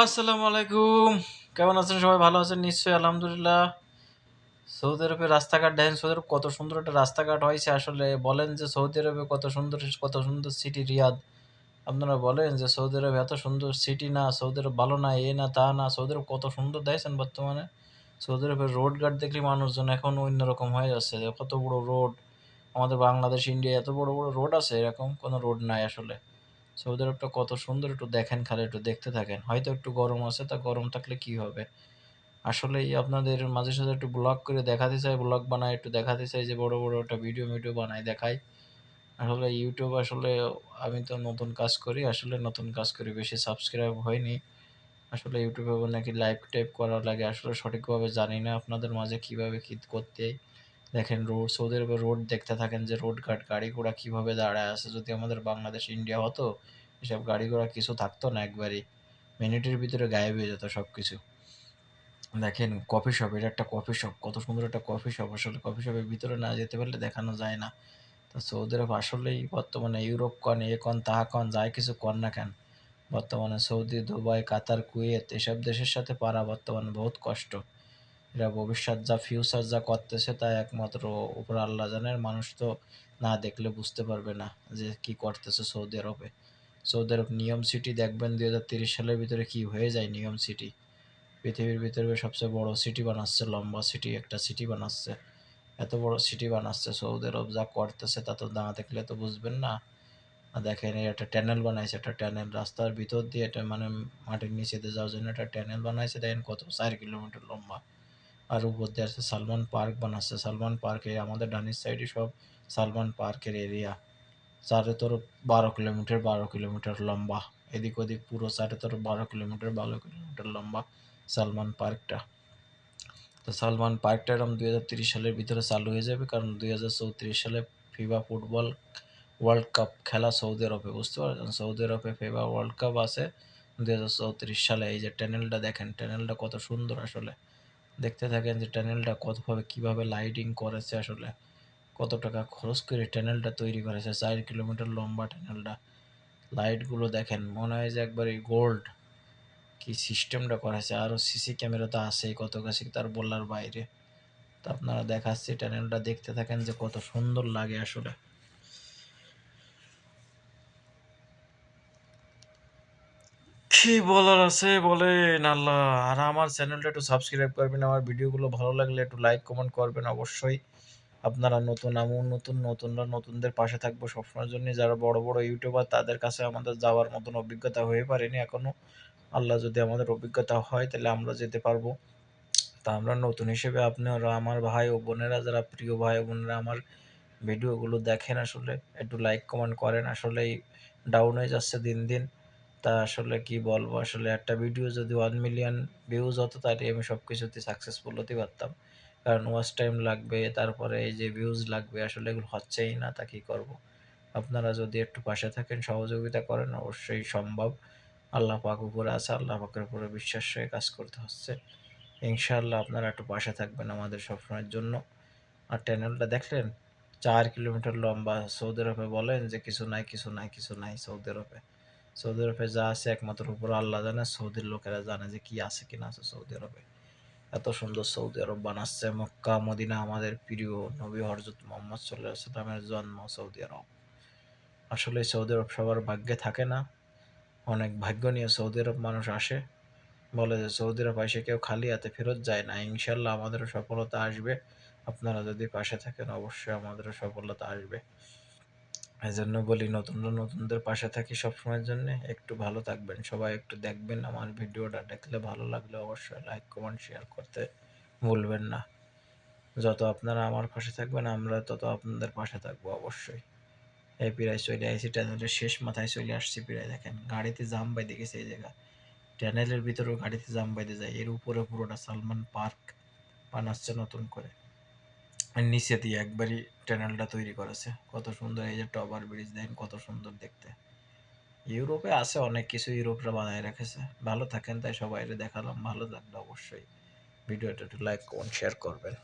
আসসালামু আলাইকুম। কেমন আছেন সবাই? ভালো আছেন? নিশ্চয়ই, আলহামদুলিল্লাহ। সৌদি আরবের রাস্তাঘাট, দেখেন সৌদি আরব কত সুন্দর একটা রাস্তাঘাট হয়েছে। আসলে বলেন যে সৌদি আরবে কত সুন্দর কত সুন্দর সিটি রিয়াদ। আপনারা বলেন যে সৌদি আরব এত সুন্দর সিটি না, সৌদি আরব ভালো না, এ না, তা না। সৌদি আরব কত সুন্দর, দেখছেন বর্তমানে? সৌদি আরবের রোড ঘাট দেখলে মানুষজন এখন অন্যরকম হয়ে যাচ্ছে। কত বড় রোড আমাদের বাংলাদেশ ইন্ডিয়া এত বড় বড় রোড আছে, এরকম কোনো রোড নাই আসলে। সৌদি আরবটা কত সুন্দর একটু দেখেন খালি, একটু দেখতে থাকেন। হয়তো একটু গরম আছে, তা গরম থাকলে কি হবে? আসলেই আপনাদের মাঝে সাঝে একটু ব্লগ করে দেখাতে চাই ব্লগ বানাই একটু দেখাতে চাই যে বড় বড় একটা ভিডিও ভিডিও বানাই দেখাই। আসলে ইউটিউব আসলে আমি তো নতুন কাজ করি, আসলে নতুন কাজ করি বেশি সাবস্ক্রাইব হয়নি। আসলে ইউটিউবে নাকি লাইভ টাইপ করা লাগে, আসলে সঠিকভাবে জানি না আপনাদের মাঝে কীভাবে কি করতে। দেখেন রোড সৌদি আরবের রোড দেখতে থাকেন যে রোড ঘাট গাড়ি ঘোড়া কীভাবে দাঁড়ায় আছে। যদি আমাদের বাংলাদেশ ইন্ডিয়া হতো, এসব গাড়ি ঘোড়া কিছু থাকতো না একবারই। মিনিটের ভিতরে গায়েব হয়ে যেত সব কিছু দেখেন কফি শপ এটা একটা কফি শপ কত সুন্দর একটা কফি শপ আসলে কফি শপের ভিতরে না যেতে পারলে দেখানো যায় না। তো সৌদি আরব আসলেই বর্তমানে ইউরোপ কন, এ কন তাহা কন, যাই কিছু কন না কেন। বর্তমানে সৌদি, দুবাই, কাতার, কুয়েত, এসব দেশের সাথে পারা বর্তমানে বহুত কষ্ট। এরা ভবিষ্যৎ, যা ফিউচার যা করতেছে তা একমাত্র উপর আল্লাহ জানের। মানুষ তো না দেখলে বুঝতে পারবে না যে কি করতেছে সৌদি আরবে। সৌদি আরব নিয়ম সিটি দেখবেন দুই হাজার তিরিশ সালের ভিতরে কি হয়ে যায় নিয়ম সিটি পৃথিবীর ভিতরে সবচেয়ে বড় সিটি বানাচ্ছে, লম্বা সিটি একটা সিটি বানাচ্ছে। এত বড় সিটি বানাচ্ছে সৌদি আরব, যা করতেছে তা তো না দেখলে তো বুঝবেন না। দেখেন একটা ট্যানেল বানাইছে, একটা ট্যানেল রাস্তার ভিতর দিয়ে এটা মানে মাটির নিচে যাওয়ার জন্য একটা ট্যানেল বানাইছে। দেখেন কত চার কিলোমিটার লম্বা। আর উপর আছে সালমান পার্ক বানাচ্ছে। সালমান পার্কে আমাদের ডানির সাইডে সব সালমান পার্কের এরিয়া চারে তরফ বারো কিলোমিটার বারো কিলোমিটার লম্বা। এদিক ওদিক পুরো চারে তরফ বারো কিলোমিটার বারো কিলোমিটার লম্বা সালমান পার্কটা। তো সালমান পার্কটা এরকম দুই হাজার তিরিশ সালের ভিতরে চালু হয়ে যাবে কারণ দুই হাজার চৌত্রিশ সালে ফিবা ফুটবল ওয়ার্ল্ড কাপ খেলা সৌদি আরবে, বুঝতে পারছেন? সৌদি আরবে ফিবা ওয়ার্ল্ড কাপ আছে দুই হাজার চৌত্রিশ সালে। এই যে ট্যানেলটা দেখেন, ট্যানেলটা কত সুন্দর আসলে। দেখতে থাকেন যে ট্যানেলটা কতভাবে কীভাবে লাইটিং করেছে আসলে, কত টাকা খরচ করে ট্যানেলটা তৈরি করেছে, চার কিলোমিটার লম্বা ট্যানেলটা লাইটগুলো দেখেন, মনে হয় যে একবার এই গোল্ড কি সিস্টেমটা করেছে। আরও সিসি ক্যামেরা তো আছেই, কত কাছে তার বলার বাইরে। তো আপনারা দেখাচ্ছি ট্যানেলটা দেখতে থাকেন যে কত সুন্দর লাগে আসলে। কি বলার আছে বলেন আল্লাহ। আর আমার চ্যানেলটা একটু সাবস্ক্রাইব করবেন, আমার ভিডিওগুলো ভালো লাগলে একটু লাইক কমেন্ট করবেন অবশ্যই। আপনারা নতুন আমি নতুন, নতুনরা নতুনদের পাশে থাকব সবসময়ের জন্য। যারা বড় বড় ইউটিউবার তাদের কাছে আমাদের যাওয়ার মতন অভিজ্ঞতা হয়ে পারেনি এখনও। আল্লাহ যদি আমাদের অভিজ্ঞতা হয়, তাহলে আমরা যেতে পারব। তা আমরা নতুন হিসেবে আপনারা, আমার ভাই ও বোনেরা, যারা প্রিয় ভাই বোনেরা আমার ভিডিওগুলো দেখেন আসলে, একটু লাইক কমেন্ট করেন। আসলেই ডাউন হয়ে যাচ্ছে দিন দিন। তা আসলে কি বলব? আসলে একটা ভিডিও যদি ওয়ান মিলিয়ন ভিউজ হতো তাহলে আমি সব কিছুতে সাকসেসফুল হতে পারতাম। কারণ ওয়াচ টাইম লাগবে, তারপরে এই যে ভিউজ লাগবে, আসলে এগুলো হচ্ছেই না, তা কী করব? আপনারা যদি একটু পাশে থাকেন, সহযোগিতা করেন, অবশ্যই সম্ভব। আল্লাহ পাক উপরে আছে, আল্লাহ পাকের উপরে বিশ্বাস হয়ে কাজ করতে হচ্ছে। ইনশাআল্লাহ আপনারা একটু পাশে থাকবেন আমাদের সবসময়ের জন্য। আর চ্যানেলটা দেখলেন? চার কিলোমিটার লম্বা সৌদি আরবে বলেন যে কিছু নাই কিছু নাই কিছু নাই সৌদি আরবে। সৌদি আরবে যা আছে একমাত্র উপর আল্লাহ জানে, সৌদির লোকেরা জানে যে কি আছে, কি না আছে সৌদি আরবে। এত সুন্দর সৌদি আরব বানাচ্ছে মক্কা, মদিনা, আমাদের প্রিয় নবী হরজত মোহাম্মদ সাল্লাহ সাল্লামের জন্ম সৌদি আরব। আসলে সৌদি আরব সবার ভাগ্যে থাকে না। অনেক ভাগ্য নিয়ে সৌদি আরব মানুষ আসে। বলে যে সৌদি আরব এসে কেউ খালি হাতে ফেরত যায় না। ইনশাল্লাহ আমাদেরও সফলতা আসবে। আপনারা যদি পাশে থাকেন, অবশ্যই আমাদেরও সফলতা আসবে। এই জন্য বলি নতুন নতুনদের পাশে থাকি সবসময়ের জন্য একটু ভালো থাকবেন। সবাই একটু দেখবেন, আমার ভিডিওটা দেখলে ভালো লাগলে অবশ্যই লাইক কমেন্ট শেয়ার করতে ভুলবেন না। যত আপনারা আমার পাশে থাকবেন, আমরা তত আপনাদের পাশে থাকব অবশ্যই। এই প্রায় চলে আসছি ট্যানেলের শেষ মাথায় চলে আসছি প্রায়, দেখেন। গাড়িতে জাম বাইতে গেছে এই জায়গা। ট্যানেলের ভিতরেও গাড়িতে জাম বাইতে যায়, এর উপরে পুরোটা সালমান পার্ক বানাচ্ছে নতুন করে। নিচে দিয়ে একবারই টানেলটা তৈরি করেছে। কত সুন্দর এই যে টবার ব্রিজ দেখেন কত সুন্দর দেখতে। ইউরোপে আছে অনেক কিছু ইউরোপরা বানায় রেখেছে। ভালো থাকেন, তাই সবাই দেখালাম। ভালো লাগল অবশ্যই। ভিডিওটা একটু লাইক কমেন্ট শেয়ার করবেন।